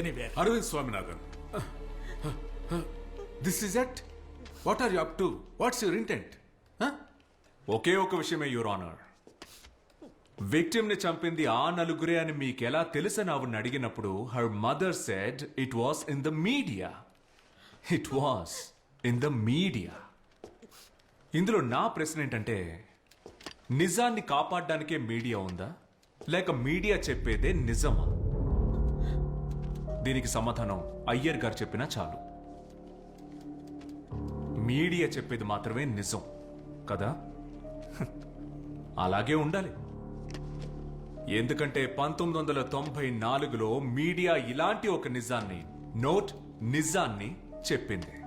anywhere. Arvind Swaminathan. This is it? What are you up to? What's your intent? Huh? ఒకే ఒక విషయమే your honour విక్టిమ్ని చంపింది ఆ నలుగురే అని మీకెలా తెలుసని ఆవిడని అడిగినప్పుడు her mother said it was in the media it was in the media ఇందులో నా ప్రశ్న ఏంటంటే నిజాన్ని కాపాడడానికే మీడియా ఉందా లేక మీడియా చెప్పేదే నిజమా దీనికి సమాధానం అయ్యర్ గారు చెప్పినా చాలు. మీడియా చెప్పేది మాత్రమే నిజం కదా? అలాగే ఉండాలి. ఎందుకంటే పంతొమ్మిది వందల తొంభై నాలుగులో మీడియా ఇలాంటి ఒక నిజాన్ని నోట్ నిజాన్ని చెప్పింది.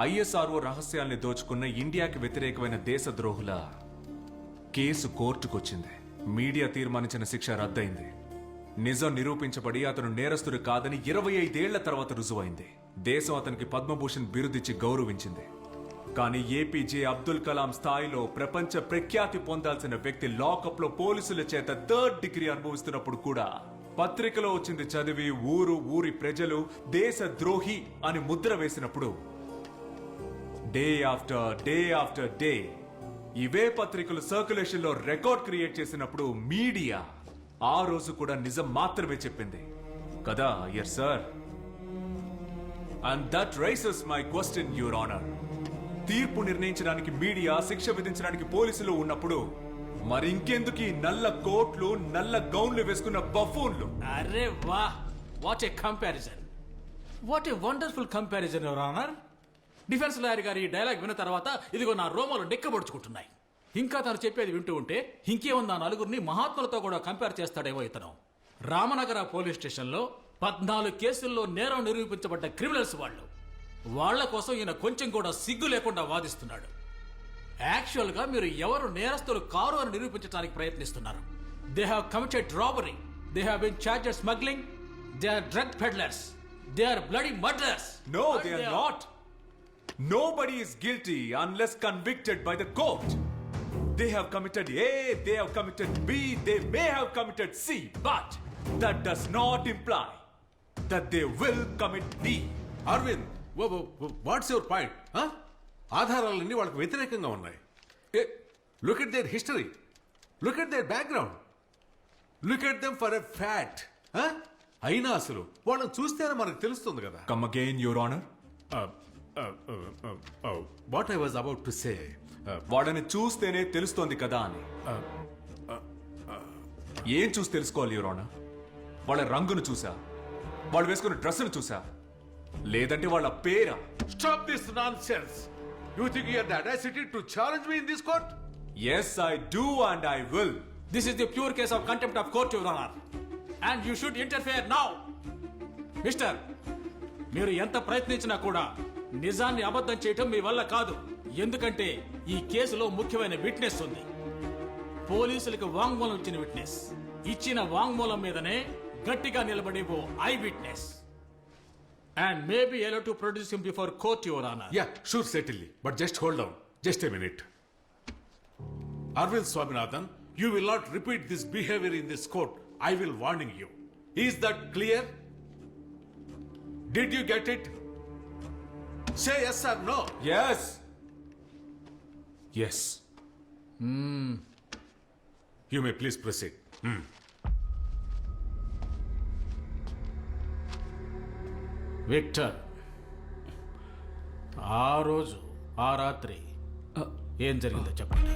ఐఎస్ఆర్ఓ రహస్యాల్ని దోచుకున్న ఇండియాకి వ్యతిరేకమైన దేశద్రోహుల కేసు కోర్టుకొచ్చింది. మీడియా తీర్మానించిన శిక్ష రద్దయింది. నిజం నిరూపించబడి అతను నేరస్తుడు కాదని ఇరవై ఐదేళ్ళ తర్వాత రుజువైంది. దేశం అతనికి పద్మభూషణ్ బిరుదిచ్చి గౌరవించింది. కానీ ఏపీజే అబ్దుల్ కలాం స్థాయిలో ప్రపంచ ప్రఖ్యాతి పొందాల్సిన వ్యక్తి లాకప్లో పోలీసుల చేత థర్డ్ డిగ్రీ అనుభవిస్తున్నప్పుడు కూడా పత్రికలో వచ్చింది చదివి ఊరు ఊరి ప్రజలు దేశ ద్రోహి అని ముద్ర వేసినప్పుడు day after day after day ఇవే పత్రికలు సర్క్యులేషన్లో రికార్డ్ క్రియేట్ చేసినప్పుడు మీడియా ఆ రోజు కూడా నిజం మాత్రమే చెప్పింది. కదా yes sir and that raises my question your honour తీర్పు నిర్ణయించడానికి మీడియా శిక్ష విధించడానికి పోలీసులు ఉన్నప్పుడు మరి ఇంకెందుకు ఈ నల్ల కోట్లు నల్ల గౌన్లు వేసుకున్న బఫూన్లు? అరే వా what a comparison what a wonderful comparison your honour defence lawyer గారి డైలాగ్ విన్న తర్వాత ఇదిగో నా రోమాలు డెక్కబడుచుకుంటున్నాయి. ఇంకా తను చెప్పేది వింటూ ఉంటే ఇంకేముంది ఆ నలుగురిని మహాత్ములతో కూడా కంపేర్ చేస్తాడేమో ఇతను. రామనగర పోలీస్ స్టేషన్లో పద్నాలుగు కేసుల్లో నేరం నిరూపించబడ్డ క్రిమినల్స్ వాళ్ళు. వాళ్ళ కోసం ఈయన కొంచెం కూడా సిగ్గు లేకుండా వాదిస్తున్నాడు. యాక్చువల్గా మీరు ఎవరు నేరస్తులు కారు అని నిరూపించడానికి ప్రయత్నిస్తున్నారు. They have committed robbery they have been charged smuggling they are drug peddlers they are bloody murders No, they are not. Nobody is guilty unless convicted by the court. They have committed A, they have committed B, they may have committed C, but that does not imply that they will commit D. Arvind what's your point ఆధారాలన్నీ వాళ్ళకి వ్యతిరేకంగా ఉన్నాయి look at their history look at their background look at them for a fact అయినా అసలు వాళ్ళని చూస్తేనే మనకు తెలుస్తుంది కదా Come again, Your Honor. What I was about to say వాడని చూస్తేనే తెలుస్తోంది కదా అని. ఏం చూసి తెలుసుకోవాలి యువర్ ఆనర్? వాళ్ళ రంగును చూసా? వాళ్ళు వేసుకున్న డ్రెస్సును చూసా? లేదంటే వాళ్ళ పేరా? Stop this nonsense you think you're the audacity to challenge me in this court yes I do and I will this is the pure case of contempt of court your honour. And you should interfere now mister మీరు ఎంత ప్రయత్నించినా కూడా నిజాన్ని అబద్ధం చేయటం మీ వల్ల కాదు. ఎందుకంటే ఈ కేసులో ముఖ్యమైన విట్నెస్ ఉంది. పోలీసులకు వాంగ్మూలం ఇచ్చిన విట్నెస్. ఇచ్చిన వాంగ్మూలం మీదనే గట్టిగా నిలబడే ఓ eyewitness. And maybe allow to produce him before court your honour yeah sure certainly but just hold down just a minute Arvind Swaminathan you will not repeat this behaviour in this court I will warning you is that clear did you get it say yes or no yes yes you may please proceed Victor ఆ రోజు ఆ రాత్రి ఏం జరిగిందో చెప్పండి.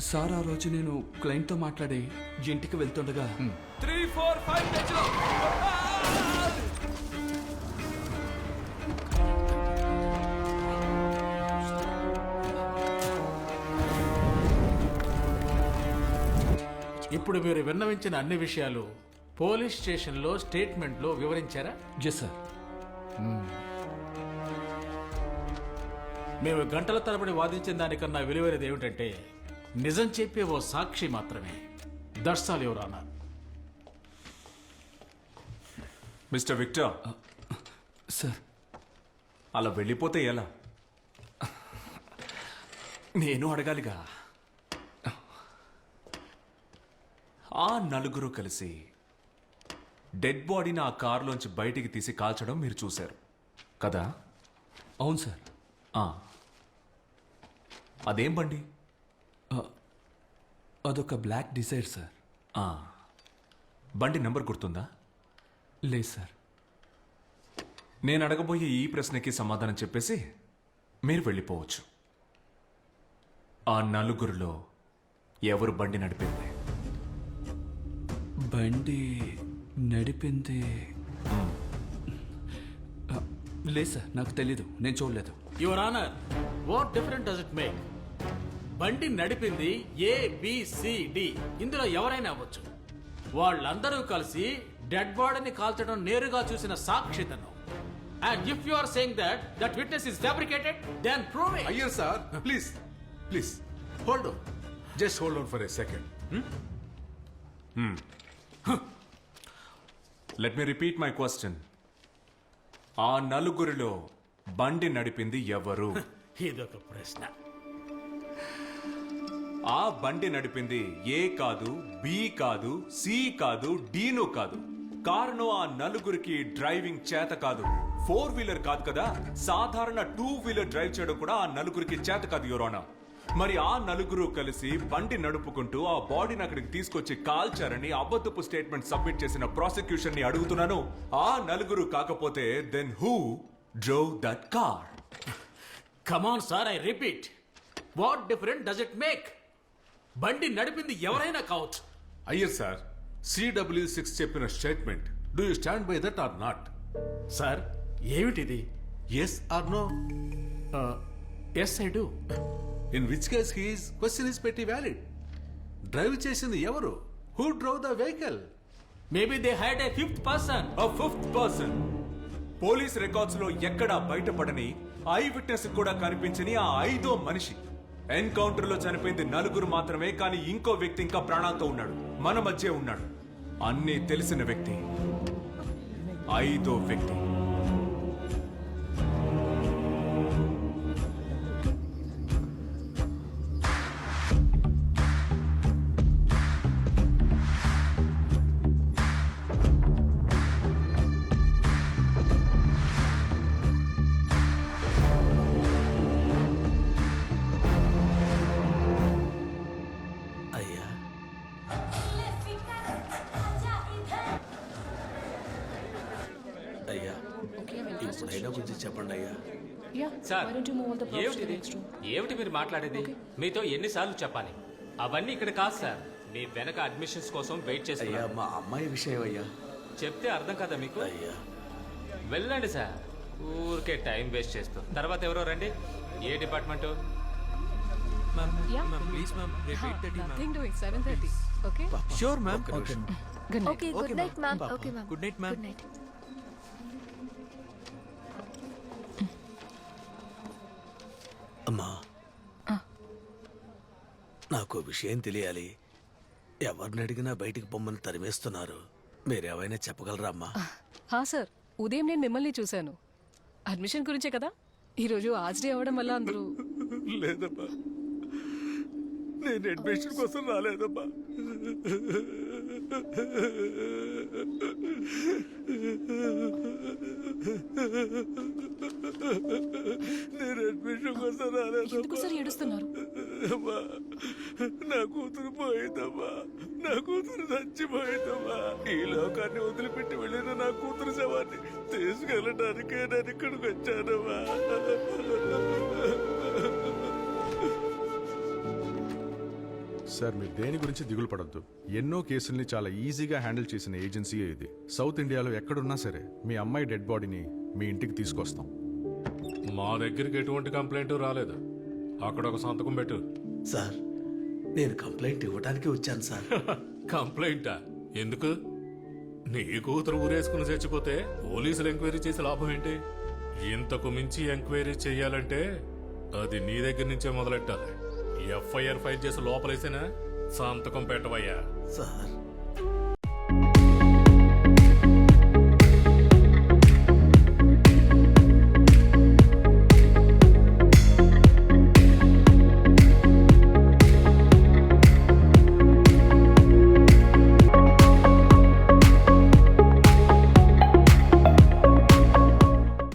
Sir ఆ రోజు నేను క్లయింట్తో మాట్లాడి ఇంటికి వెళ్తుండగా త్రీ ఫోర్ ఫైవ్ ఇప్పుడు మీరు విన్నవించిన అన్ని విషయాలు పోలీస్ స్టేషన్లో స్టేట్మెంట్లో వివరించారా? ఎస్ సార్ మేము గంటల తరబడి వాదించిన దానికన్నా విలువైనది ఏమిటంటే నిజం చెప్పే ఓ సాక్షి మాత్రమే. దర్శాలు ఎవరన్నా మిస్టర్ విక్టర్. సార్ అలా వెళ్ళిపోతే ఎలా? నేను అడగాలిగా. ఆ నలుగురు కలిసి డెడ్ బాడీని ఆ కారులోంచి బయటికి తీసి కాల్చడం మీరు చూశారు. కదా? అవును సార్. ఆ. అదేం బండి? అదొక బ్లాక్ డిజైర్ సార్. ఆ. బండి నంబర్ గుర్తుందా? లేదు సార్. నేను అడగబోయే ఈ ప్రశ్నకి సమాధానం చెప్పేసి మీరు వెళ్ళిపోవచ్చు. ఆ నలుగురిలో ఎవరు బండి నడిపింది? బండి నడిపింది. లేదు సార్ నాకు తెలీదు. నేను చూడలేదు. Your honour what different does it make బండి నడిపింది ఏ డి ఇందులో ఎవరైనా అవ్వచ్చు. వాళ్ళందరూ కలిసి డెడ్ బాడీని కాల్చడం నేరుగా చూసిన సాక్షితను and if you are saying that that witness is fabricated then prove it Iyer sir please please hold on just hold on for a second let me repeat my question ఆ నలుగురిలో బండి నడిపింది ఎవరు? ఇదొక ప్రశ్న. ఆ బండి నడిపింది ఏ కాదు బి కాదు సి కాదు డీను కాదు. కారణం ఆ నలుగురికి డ్రైవింగ్ చేత కాదు. ఫోర్ వీలర్ కాదు కదా? సాధారణ టూ వీలర్ డ్రైవ్ చేయడం కూడా ఆ నలుగురికి చేత కాదు యోరోనా మరి ఆ నలుగురు కలిసి బండి నడుపుకుంటూ ఆ బాడీని అక్కడికి తీసుకొచ్చి కాల్చారని అబద్ధపు స్టేట్మెంట్ సబ్మిట్ చేసిన ప్రాసిక్యూషన్ని అడుగుతున్నాను. ఆ నలుగురు కాకపోతే then who drove that car come on sir I repeat what different does it make బండి నడిపింది ఎవరైనా కావచ్చు. అయ్యర్ సార్ సిడబ్ల్యూ సిక్స్ చెప్పిన statement do you stand by that or not sir ఏమిటిది? Yes or no yes I do in which case his question is pretty valid drive చేసింది ఎవరు? Who drove the vehicle maybe they hide a fifth person a fifth person. Police రికార్డ్స్లో ఎక్కడా బయటపడని I witness కూడా కనిపించని ఆ ఐదో మనిషి. ఎన్కౌంటర్లో చనిపోయింది నలుగురు మాత్రమే కానీ ఇంకో వ్యక్తి ఇంకా ప్రాణాలతో ఉన్నాడు. మన మధ్య ఉన్నాడు. అన్నీ తెలిసిన వ్యక్తి. ఐదో వ్యక్తి. సార్ ఏమిటి మీరు మాట్లాడేది? మీతో ఎన్నిసార్లు చెప్పాలి? అవన్నీ ఇక్కడ కాదు సార్. మీ వెనక అడ్మిషన్స్ కోసం వెయిట్ అయ్యా మా అమ్మాయి విషయం అయ్యా. చెప్తే అర్థం కదా మీకు? అయ్యా. వెళ్ళండి సార్. ఊరికే టైం వేస్ట్ చేస్తూ. తర్వాత ఎవరో రండి. ఏ department Yeah. Please ma'am Nothing doing. 7:30. Okay. Sure ma'am Good night. Okay good night ma'am okay ma'am Good night, ma'am. Good night ఓ విషయం తెలియాలి. ఎవరిని అడిగినా బయటికి పొమ్మని తరిమేస్తున్నారు. మీరేమైనా చెప్పగలరా అమ్మా? హా సార్. ఉదయం నేను మిమ్మల్ని చూశాను. అడ్మిషన్ గురించే కదా? ఈరోజు డే అవ్వడం వల్ల అందరూ లేదమ్మా. నేను అడ్మిషన్ కోసం రాలేదమ్మా. నేను అడ్మిషన్ కోసం ఎందుకు సార్ ఏడుస్తున్నారు? అమ్మా. నా కూతురు పోయిందమ్మా. నా కూతురు చచ్చిపోయిందమ్మా. ఈ లోకాన్ని వదిలిపెట్టి వెళ్ళిన నా కూతురు శవాన్ని తీసుకెళ్ళడానికే నేను ఇక్కడికి వచ్చానమ్మా. సార్ మీరు దేని గురించి దిగులు పడద్దు. ఎన్నో కేసుల్ని చాలా ఈజీగా హ్యాండిల్ చేసిన ఏజెన్సీయే ఇది. సౌత్ ఇండియాలో ఎక్కడున్నా సరే మీ అమ్మాయి డెడ్ బాడీని మీ ఇంటికి తీసుకొస్తాం. మా దగ్గరికి ఎటువంటి కంప్లైంట్ రాలేదు. అక్కడ ఒక సంతకం పెట్టు. సార్ నేను కంప్లైంట్ ఇవ్వడానికి వచ్చాను సార్. కంప్లైంటా? ఎందుకు? నీ కూతురు ఊరేసుకుని చచ్చిపోతే పోలీసులు ఎంక్వైరీ చేసి లాభం ఏంటి? ఇంతకు మించి ఎంక్వైరీ చెయ్యాలంటే అది నీ దగ్గర నుంచే మొదలెట్టాలి. ఎఫ్ఐఆర్ ఫైల్ చేసి లోపలేసేనా? సంతకం పెట్టవయ్యా. సార్